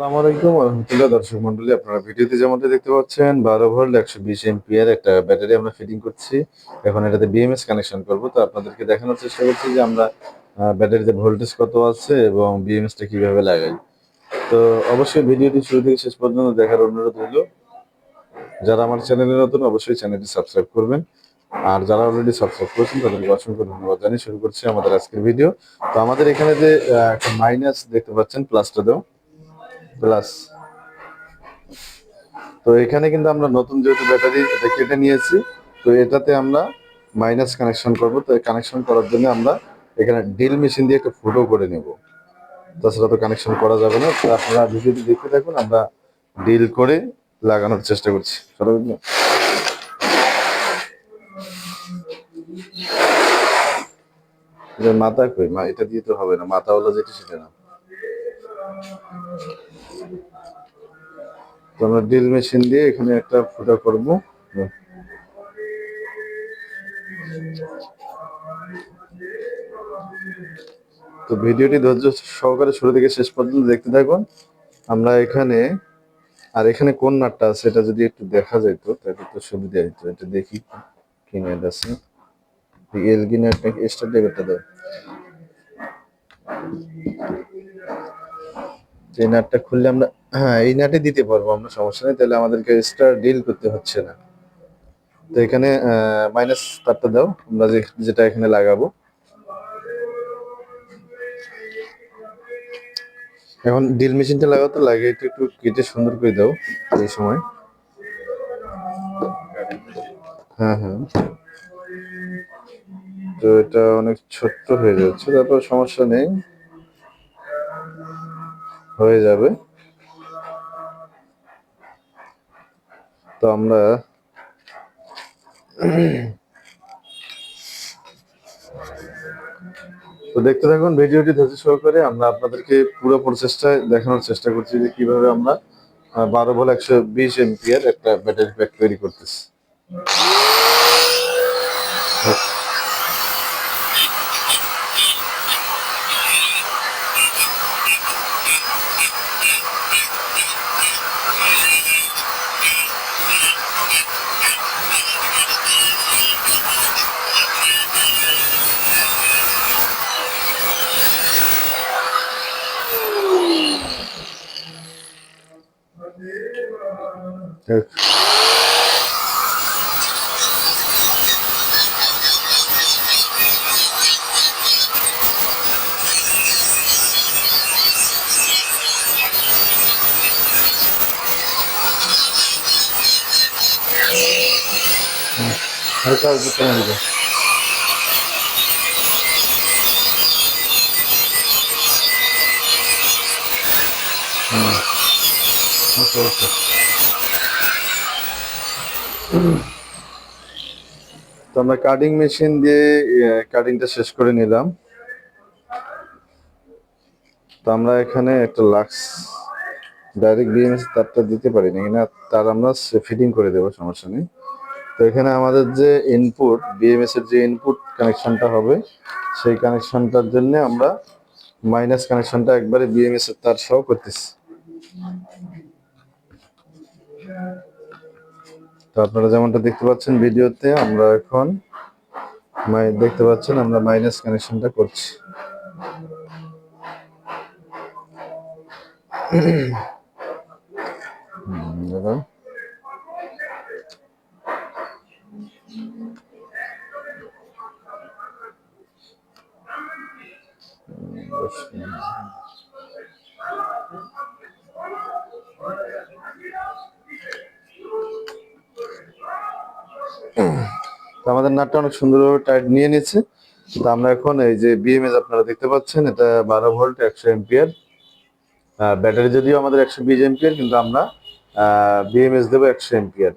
আসসালামু আলাইকুম রহমতুল্লাহ দর্শক মন্ডলী, আপনারা ভিডিওতে যেমনটা দেখতে পাচ্ছেন, বারো ভোল্ট, একশো বিশ এমপিয়ার একটা ব্যাটারি আমরা ফিটিং করছি। এখন এটাতে বিএমএস কানেকশন করব। তো আপনাদেরকে দেখানোর চেষ্টা করছি যে আমরা ব্যাটারিতে ভোল্টেজ কত আছে এবং বিএমএসটা কীভাবে লাগাই। তো অবশ্যই ভিডিওটি শুরু থেকে শেষ পর্যন্ত দেখার অনুরোধ রইল। যারা আমার চ্যানেলে নতুন, অবশ্যই চ্যানেলটি সাবস্ক্রাইব করবেন। আর যারা অলরেডি সাবস্ক্রাইব করেছেন, তাদেরকে অসংখ্য ধন্যবাদ জানিয়ে শুরু করছি আমাদের আজকের ভিডিও। তো আমাদের এখানে যে একটা মাইনাস দেখতে পাচ্ছেন প্লাসটা দাও। প্লাস তো এখানে কিন্তু আমরা নতুন যেহেতু ব্যাটারি এটা কেটে নিয়েছি, তো এটাতে আমরা মাইনাস কানেকশন করব। তো কানেকশন করার জন্য আমরা এখানে ড্রিল মেশিন দিয়ে একটা ফুটো করে নেব। তাছাড়া তো কানেকশন করা যাবে না। তো আপনারা ভিডিওটি দেখতে থাকুন, আমরা ডিল করে লাগানোর চেষ্টা করছি। মাথা কই? মা, এটা দিয়ে তো হবে না। মাথা হলো যেটা সেটা না। তো আমরা ড্রিল মেশিন দিয়ে এখানে একটা ফুটা করব। তো ভিডিওটি ধৈর্য সহকারে শুরু থেকে শেষ পর্যন্ত দেখতে থাকুন। আমরা এখানে, আর এখানে কোন নাটটা আছে এটা যদি একটু দেখা যেত তাহলে তো সুবিধা হতো এটা দেখি কি নাট আছে। এলগি নাট নাকি স্টার ডেবিটটা দাও। এই নাটটা খুললে আমরা হ্যাঁ এই নাটে দিতে পারব, আমরা সমস্যা নেই, তাহলে আমাদেরকে এক্সট্রা ডিল করতে হচ্ছে না। তো এখানে মাইনাস তারটা দাও, আমরা যে- যেটা এখানে লাগাবো। এখন ডিল মেশিনটা লাগাও তো লাগে একটু একটু কেটে সুন্দর করে দাও, এই সময়। হ্যাঁ হ্যাঁ। তো এটা অনেক ছোট্ট হয়ে যাচ্ছে, তারপর সমস্যা নেই। হয়ে যাবে। তো আমরা তো দেখতে থাকুন, ভিডিওটি ধৈর্য সহকারে আমরা আপনাদেরকে পুরো প্রসেসটা দেখানোর চেষ্টা করছি যে কীভাবে আমরা বারো ভোল্ট একশো বিশ এমপিয়ার একটা ব্যাটারি প্যাক তৈরি করতেছি। হালকা উপর টানে দিবে। হুম। ওকে, ওকে। তো আমরা কাটিং মেশিন দিয়ে কাটিংটা শেষ করে নিলাম। তো আমরা এখানে একটা লাক্স ডাইরেক্ট বিএমএস তারটা দিতে পারি না এখানে তার আমরা ফিটিং করে দেবো সমস্যা নেই। তো এখানে আমাদের যে ইনপুট বিএমএস এর যে ইনপুট কানেকশনটা হবে সেই কানেকশনটার জন্য আমরা মাইনাস কানেকশনটা একবারে বিএমএস এর তার সহ করতেছি। তো আপনারা যেমনটা দেখতে পাচ্ছেন ভিডিওতে আমরা এখন দেখতে পাচ্ছেন আমরা মাইনাস কানেকশনটা করছি হুম, দাঁড়াও। আমাদের নাটটা অনেক সুন্দরভাবে টাইট নিয়ে নিয়েছে। তো আমরা এখন এই যে বিএমএস আপনারা দেখতে পাচ্ছেন, এটা বারো ভোল্ট একশো এম্পিয়ার ব্যাটারি যদিও আমাদের একশো বিশ এম্পিয়ার কিন্তু আমরা বিএমএস দেবো একশো এম্পিয়ার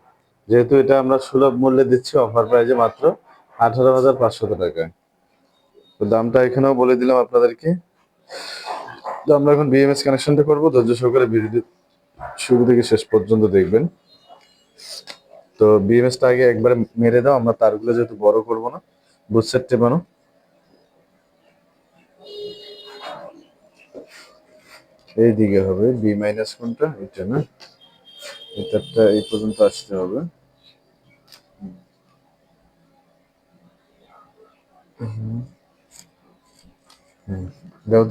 যেহেতু এটা আমরা সুলভ মূল্যে দিচ্ছি অফার প্রাইজে মাত্র আঠারো হাজার পাঁচশত টাকায়। তো দামটা এখানেও বলে দিলাম আপনাদেরকে। তো আমরা এখন বিএমএস কানেকশনটা করব। ধৈর্য সহকারে ভিডিও শুরু থেকে শেষ পর্যন্ত দেখবেন। তো বিএমএসটা আগে একবারে মেরে দাও, আমরা তারগুলো যেহেতু বড় করব না বুঝছেন টেপানো এই দিকে হবে বি মাইনাস কোনটা? এটা না? তারটা এই পর্যন্ত আসতে হবে। দাও।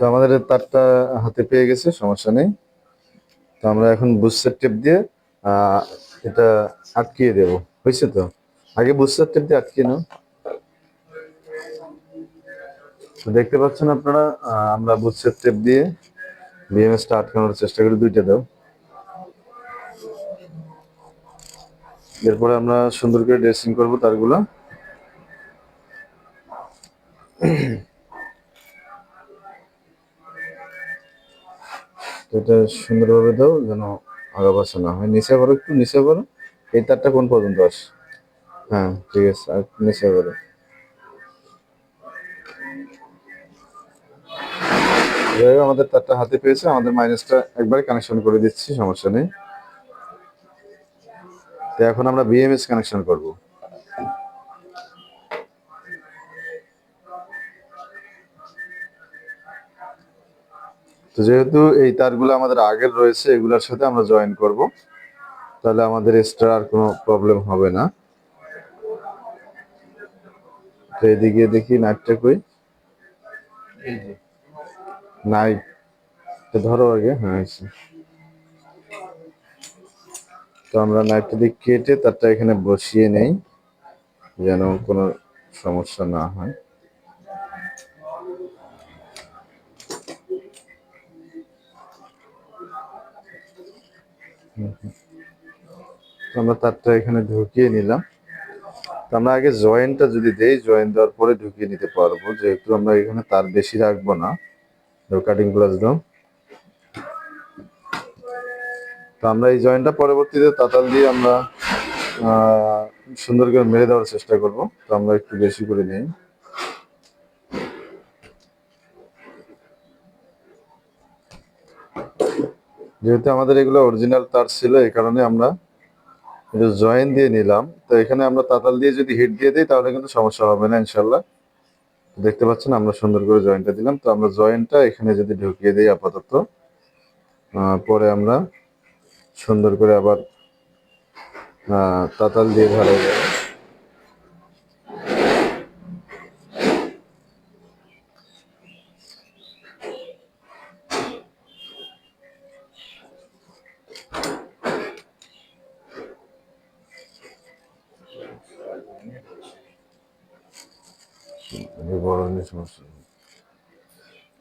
তো আমাদের তারটা হাতে পেয়ে গেছে, সমস্যা নেই। তো আমরা এখন বুস্টার টেপ দিয়ে এটা আটকিয়ে দেব। হয়েছে তো? আগে বুস্টার টেপ দিয়ে আটকিয়ে নাও। দেখতে পাচ্ছেন আপনারা আমরা বুস্টার টেপ দিয়ে বিএমএসটা আটকানোর চেষ্টা করি, দুইটা দাও। এরপরে আমরা সুন্দর করে ড্রেসিং করব তারগুলো। এটা সুন্দরভাবে দাও, যেন আগা পাশে না হয়। নিচে করো একটু, নিচে করো। এই তারটা কোন পর্যন্ত আস? হ্যাঁ ঠিক আছে, আর নিচে করো। আমাদের তারটা হাতে পেয়েছে, আমাদের মাইনাসটা একবারে কানেকশন করে দিচ্ছি, সমস্যা নেই। তো এখন আমরা বিএমএস কানেকশন করব। তো যেহেতু এই তারগুলো আমাদের আগের রয়েছে এগুলোর সাথে আমরা জয়েন করব। তাহলে আমাদের এক্সট্রা আর কোনো প্রবলেম হবে না। তো এদিকে দেখি নাইটটা কই? এই যে। নাই তো ধরো আগে হ্যাঁ। তো আমরা নাইটটা দিয়ে কেটে তারটা এখানে বসিয়ে নেই যেন কোনো সমস্যা না হয়। আমরা তারটা এখানে ঢুকিয়ে নিলাম। আমরা আগে জয়েন্টটা যদি দেই জয়েন্ট দেওয়ার পরে ঢুকিয়ে নিতে পারব। যেহেতু আমরা এখানে তার বেশি রাখব না কাটিং প্লাস দাও তো আমরা এই জয়েন্টটা পরবর্তীতে তাতাল দিয়ে আমরা সুন্দর করে মেরে দেওয়ার চেষ্টা করব। তো আমরা একটু বেশি করে নিই। যেহেতু আমাদের এগুলো অরিজিনাল তার ছিল, এই কারণে আমরা এটা জয়েন দিয়ে নিলাম। তো এখানে আমরা তাতাল দিয়ে যদি হিট দিয়ে দিই, তাহলে কিন্তু সমস্যা হবে না ইনশাল্লাহ দেখতে পাচ্ছেন আমরা সুন্দর করে জয়েন্টটা দিলাম। তো আমরা জয়েন্টটা এখানে যদি ঢুকিয়ে দিই আপাতত পরে আমরা সুন্দর করে আবার তাতাল দিয়ে ধরাই যাবে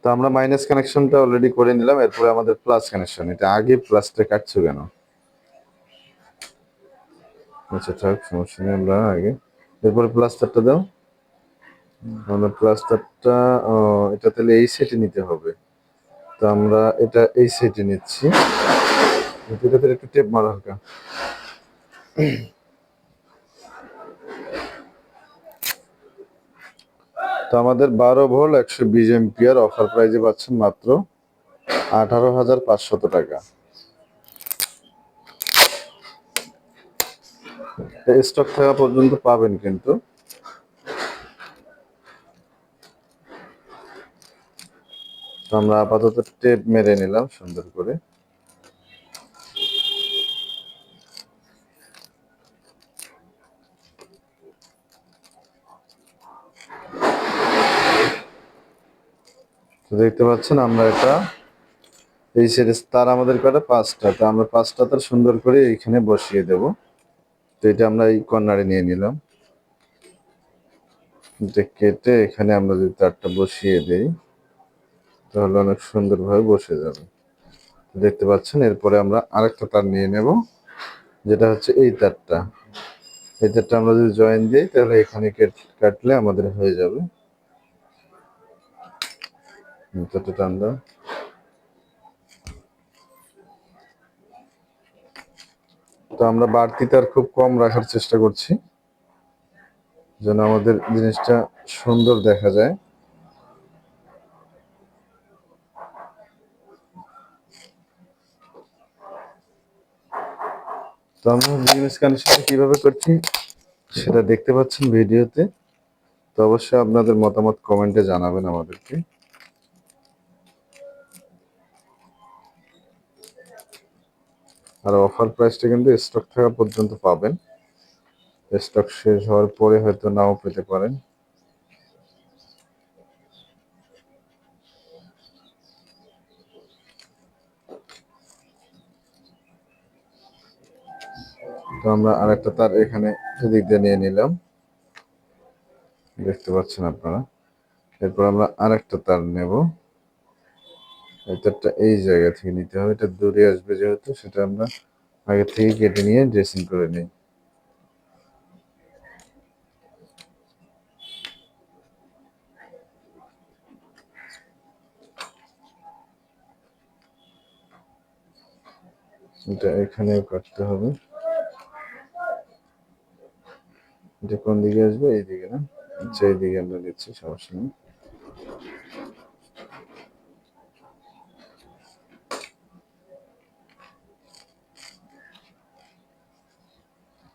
তো আমরা মাইনাস কানেকশনটা অলরেডি করে নিলাম, এরপরে আমাদের প্লাস কানেকশন এটা আগে প্লাসটা কাটছো কেন? আচ্ছা থাক, সমস্যা নেই, আমরা আগে এরপরে প্লাস্টারটা দাও। আমরা প্লাস্টারটা এটা তাহলে এই সেটে নিতে হবে। তো আমরা এটা এই সেটে নিচ্ছি। এটাতে একটু টেপ মারা হালকা। তো আমাদের বারো ভোল্ট একশো বিশ এমপিয়ার অফার প্রাইজে পাচ্ছেন মাত্র আঠারো হাজার পাঁচশত টাকা। স্টক থাকা পর্যন্ত পাবেন কিন্তু। আমরা আপাতত টেপ মেরে নিলাম সুন্দর করে। তো দেখতে পাচ্ছেন আমরা এটা এই সিরিজ তার আমাদের কটা পাঁচটা। তো আমরা পাঁচটা তার সুন্দর করে এইখানে বসিয়ে দেব। তো এটা আমরা এই কর্নারে নিয়ে নিলাম। এটা কেটে এখানে আমরা যদি তারটা বসিয়ে দেই, তাহলে অনেক সুন্দরভাবে বসে যাবে। দেখতে পাচ্ছেন, এরপরে আমরা আরেকটা তার নিয়ে নেব, যেটা হচ্ছে এই তারটা। এই তারটা আমরা যদি জয়েন দিই, তাহলে এখানে কেট- কাটলে আমাদের হয়ে যাবে। তো আমরা বাড়তি তার খুব কম রাখার চেষ্টা করছি, যেন আমাদের জিনিসটা সুন্দর দেখা যায়। তো আমরা বিজনেস কানেকশন কীভাবে করছি সেটা দেখতে পাচ্ছেন ভিডিওতে। তো অবশ্যই আপনাদের মতামত কমেন্টে জানাবেন আমাদেরকে। আর অফার প্রাইসটা কিন্তু স্টক থাকা পর্যন্ত পাবেন। স্টক শেষ হওয়ার পরে হয়তো নাও পেতে পারেন। তো আমরা আরেকটা তার এখানে এদিক দিয়ে নিয়ে নিলাম। দেখতে পাচ্ছেন আপনারা। এরপর আমরা আরেকটা তার নেব। এই তারটা এই জায়গা থেকে নিতে হবে, এটা দূরে আসবে যেহেতু, সেটা আমরা আগে থেকে কেটে নিয়ে ড্রেসিং করে নিই। এটা এখানেও কাটতে হবে। এটা কোন দিকে আসবে? এই দিকে না? আচ্ছা এই দিকে আমরা দিচ্ছি সমস্যা নেই।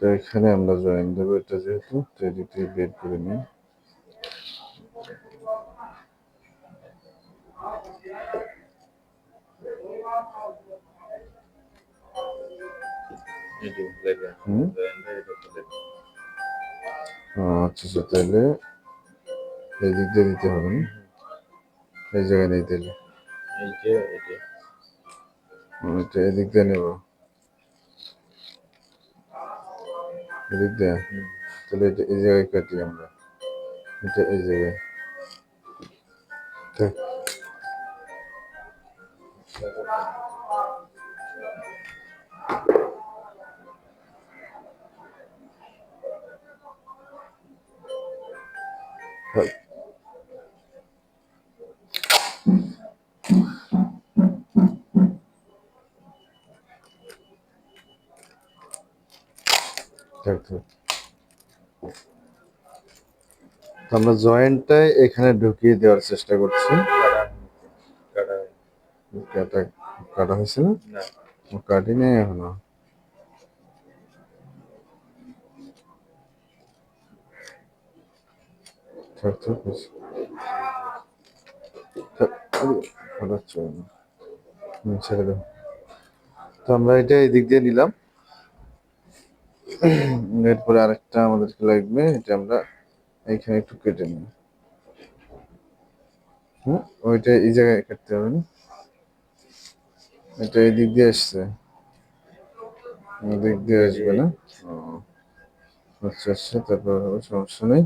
তো এখানে আমরা জয়েন দেবো এটা যেহেতু তো এদিক বের করে নিই। আচ্ছা আচ্ছা তাহলে এই দিক দিয়ে দিতে হবে না? এই জায়গায় নেই তাহলে। এই যে এটা এদিক দিয়ে নেব। এদিক দিয়ে হুম। তাহলে এটা এই জায়গায় কাটি আমরা এটা এই জায়গায় ঠিক থাক। থাক, থাক। তো আমরা জয়েন্টটাই এখানে ঢুকিয়ে দেওয়ার চেষ্টা করছি। কাটা হয়েছে না? কাটি নেই এখনও। থাক থাক ছেড়ে দাও। তো আমরা এটা এই দিক দিয়ে নিলাম। এরপরে আরেকটা আমাদেরকে লাগবে, এটা আমরা এইখানে একটু কেটে নিই। ওইটা এই জায়গায় কাটতে হবে না। এটা এই দিক দিয়ে আসছে। দিক দিয়ে আসবে না? আচ্ছা আচ্ছা তারপর সমস্যা নেই।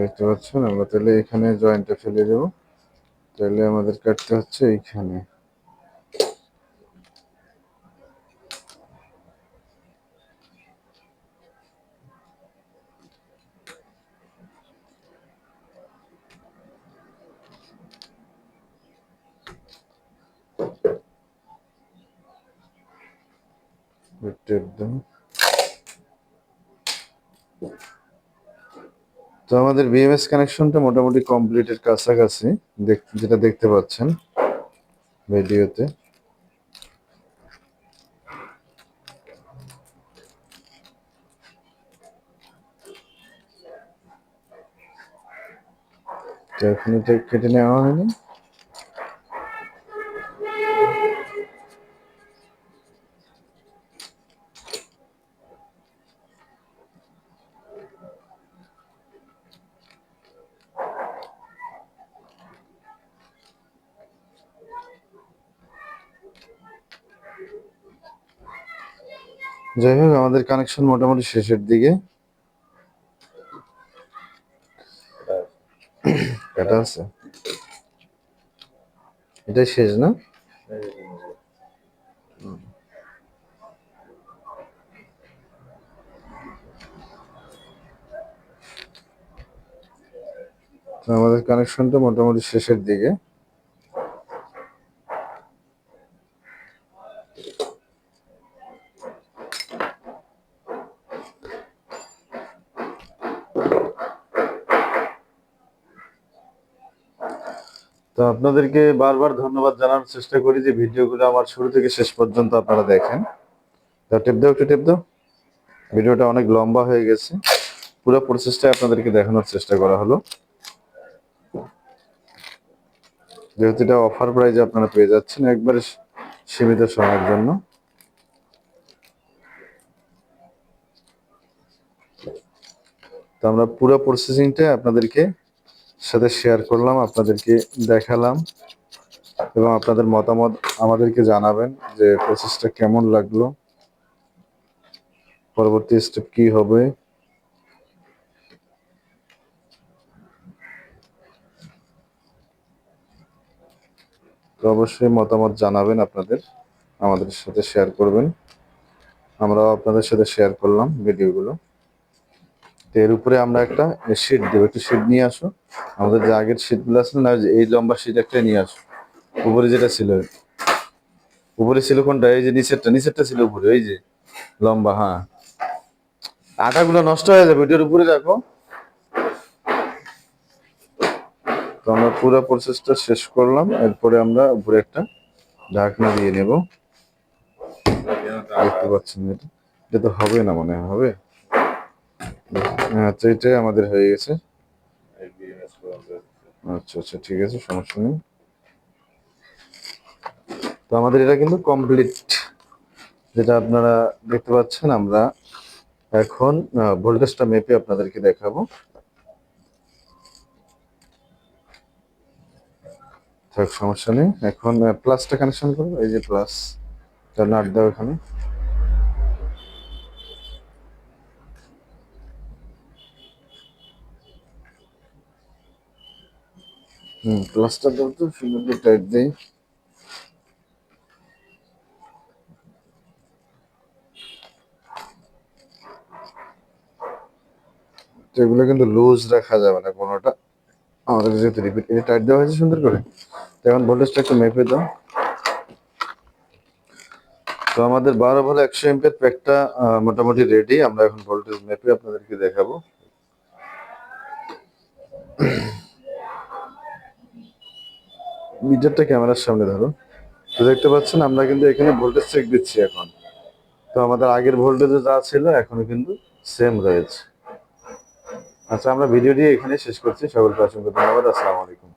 দেখতে পাচ্ছেন, আমরা তাহলে এখানে জয়েন্টটা ফেলে দেবো। তাহলে আমাদের কাটতে হচ্ছে এইখানে। টেপ দাও তো আমাদের বিএমএস কানেকশনটা মোটামুটি কমপ্লিটের কাছাকাছি। যেটা দেখতে পাচ্ছেন ভিডিওতে। এখন এটা কেটে নেওয়া হয়নি। আমাদের কানেকশন মোটামুটি শেষের দিকে। কাটা আছে। এটাই শেষ না? আমাদের কানেকশনটা মোটামুটি শেষের দিকে তো আপনাদেরকে বারবার ধন্যবাদ জানানোর চেষ্টা করি যে ভিডিওগুলো আমার শুরু থেকে শেষ পর্যন্ত আপনারা দেখেন। টেপ দাও, একটু টেপ দাও। ভিডিওটা অনেক লম্বা হয়ে গেছে। পুরো প্রসেসটা আপনাদেরকে দেখানোর চেষ্টা করা হলো। যেহেতু এটা অফার প্রাইজে আপনারা পেয়ে যাচ্ছেন একবারে সীমিত সময়ের জন্য। তো আমরা পুরো প্রসেসিংটা আপনাদেরকে সাথে শেয়ার করলাম, আপনাদেরকে দেখালাম এবং আপনাদের মতামত আমাদেরকে জানাবেন যে প্রসেসটা কেমন লাগল, পরবর্তী স্টেপ কি হবে। তো অবশ্যই মতামত জানাবেন আপনাদের, আমাদের সাথে শেয়ার করবেন। আমরাও আপনাদের সাথে শেয়ার করলাম ভিডিওগুলো এর উপরে আমরা একটা শিট দেবো। একটু শিট নিয়ে আসো। আমাদের যে আগের শিটগুলো আছে না এই লম্বা শিট একটা নিয়ে আসো। উপরে যেটা ছিল। উপরে ছিল কোনটা? এই যে নিচেরটা। নিচেরটা ছিল উপরে এই যে লম্বা হ্যাঁ। আটাগুলো নষ্ট হয়ে যাবে ওইটার উপরে রাখো। তো আমরা পুরো প্রসেসটা শেষ করলাম। এরপরে আমরা উপরে একটা ঢাকনা দিয়ে নেব। দেখতে পাচ্ছেন এটা? এটা তো হবে না মনে হবে? আচ্ছা এটাই আমাদের হয়ে গেছে। আচ্ছা আচ্ছা ঠিক আছে, সমস্যা নেই। তো আমাদের এটা কিন্তু কমপ্লিট যেটা আপনারা দেখতে পাচ্ছেন, আমরা এখন ভোল্টেজটা মেপে আপনাদেরকে দেখাবো। সমস্যা নেই। এখন প্লাসটা কানেকশন করব, এই যে প্লাস নাট দাও এখানে। হুম প্লাসটা দাও তো সুন্দর টাইট দেই। এগুলো কিন্তু লুজ রাখা যাবে না কোনোটা। আমাদের যেহেতু রিপিট এটা টাইট দেওয়া হয়েছে সুন্দর করে। তো এখন ভোল্টেজটা একটু মেপে দাও। তো আমাদের বারো ভোল্ট একশো এমপের প্যাকটা মোটামুটি রেডি আমরা এখন ভোল্টেজ মেপে আপনাদেরকে দেখাবো। মিটারটা ক্যামেরার সামনে ধরো। তো দেখতে পাচ্ছেন, আমরা কিন্তু এখানে ভোল্টেজ চেক দিচ্ছি এখন। তো আমাদের আগের ভোল্টেজে যা ছিল এখনও কিন্তু সেম রয়েছে। আচ্ছা আমরা ভিডিওটি এখানে শেষ করছি। সকলকে অসংখ্য ধন্যবাদ। আসসালামু আলাইকুম।